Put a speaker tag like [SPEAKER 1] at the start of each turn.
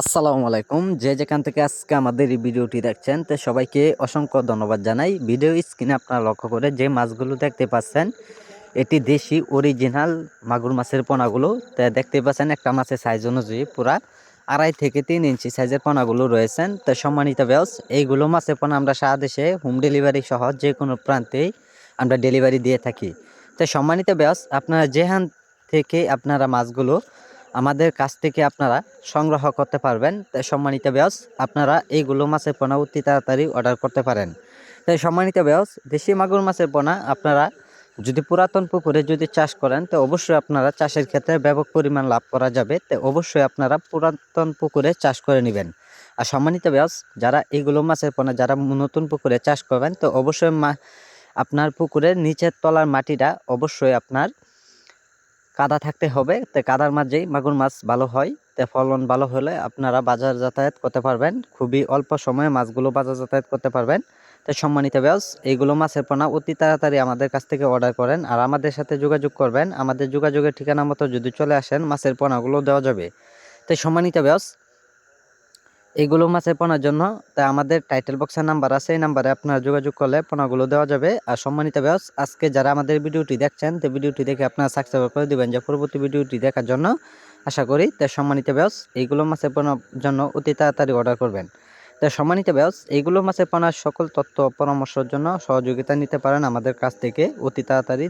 [SPEAKER 1] আসসালামু আলাইকুম। যে যেখান থেকে আজকে আমাদের এই ভিডিওটি দেখছেন, তো সবাইকে অসংখ্য ধন্যবাদ জানাই। ভিডিও স্ক্রিনে আপনারা লক্ষ্য করে যে মাছগুলো দেখতে পাচ্ছেন, এটি দেশি অরিজিনাল মাগুর মাছের পোনাগুলো। তা দেখতে পাচ্ছেন একটা মাছের সাইজ অনুযায়ী পুরা আড়াই থেকে তিন ইঞ্চি সাইজের পোনাগুলো রয়েছেন। তো সম্মানিত ব্যাস এইগুলো মাছের পোনা আমরা সারা দেশে হোম ডেলিভারি সহ যে কোনো প্রান্তেই আমরা ডেলিভারি দিয়ে থাকি। তো সম্মানিত ব্যাস আপনারা যেখান থেকে আপনারা মাছগুলো আমাদের কাছ থেকে আপনারা সংগ্রহ করতে পারবেন। তাই সম্মানিত ব্যাস আপনারা এইগুলো মাছের পোনা অতি তাড়াতাড়ি অর্ডার করতে পারেন। তাই সম্মানিত ব্যাস দেশি মাগুর মাছের পোনা আপনারা যদি পুরাতন পুকুরে যদি চাষ করেন, তো অবশ্যই আপনারা চাষের ক্ষেত্রে ব্যাপক পরিমাণ লাভ করা যাবে। তো অবশ্যই আপনারা পুরাতন পুকুরে চাষ করে নেবেন। আর সম্মানিত ব্যাস যারা এইগুলো মাছের পোনা, যারা নতুন পুকুরে চাষ করবেন, তো অবশ্যই মা আপনার পুকুরের নিচের তলার মাটিটা অবশ্যই আপনার কাদা থাকতে হবে। তো কাদার মাঝেই মাগুর মাছ ভালো হয়। তো ফলন ভালো হলে আপনারা বাজার যাতায়াত করতে পারবেন। খুবই অল্প সময়ে মাছগুলো বাজার যাতায়াত করতে পারবেন। তো সম্মানিত ব্যাস এইগুলো মাছের পোনা অতি তাড়াতাড়ি আমাদের কাছ থেকে অর্ডার করেন আর আমাদের সাথে যোগাযোগ করবেন। আমাদের যোগাযোগের ঠিকানা মতো যদি চলে আসেন, মাছের পোনাগুলো দেওয়া যাবে। তো সম্মানিত ব্যাস এইগুলো মাছের পোনার জন্য, তাই আমাদের টাইটেল বক্সের নাম্বার আছে, এই নাম্বারে আপনারা যোগাযোগ করলে পোনাগুলো দেওয়া যাবে। আর সম্মানিত ব্যাস আজকে যারা আমাদের ভিডিওটি দেখছেন, তো ভিডিওটি দেখে আপনারা সাবস্ক্রাইব করে দিবেন যে পরবর্তী ভিডিওটি দেখার জন্য। আশা করি, তাই সম্মানিত ব্যাস এইগুলো মাছের পোনার জন্য অতি তাড়াতাড়ি অর্ডার করবেন। তো সম্মানিত ব্যাস এইগুলো মাছের পোনার সকল তথ্য, পরামর্শের জন্য সহযোগিতা নিতে পারেন আমাদের কাছ থেকে অতি তাড়াতাড়ি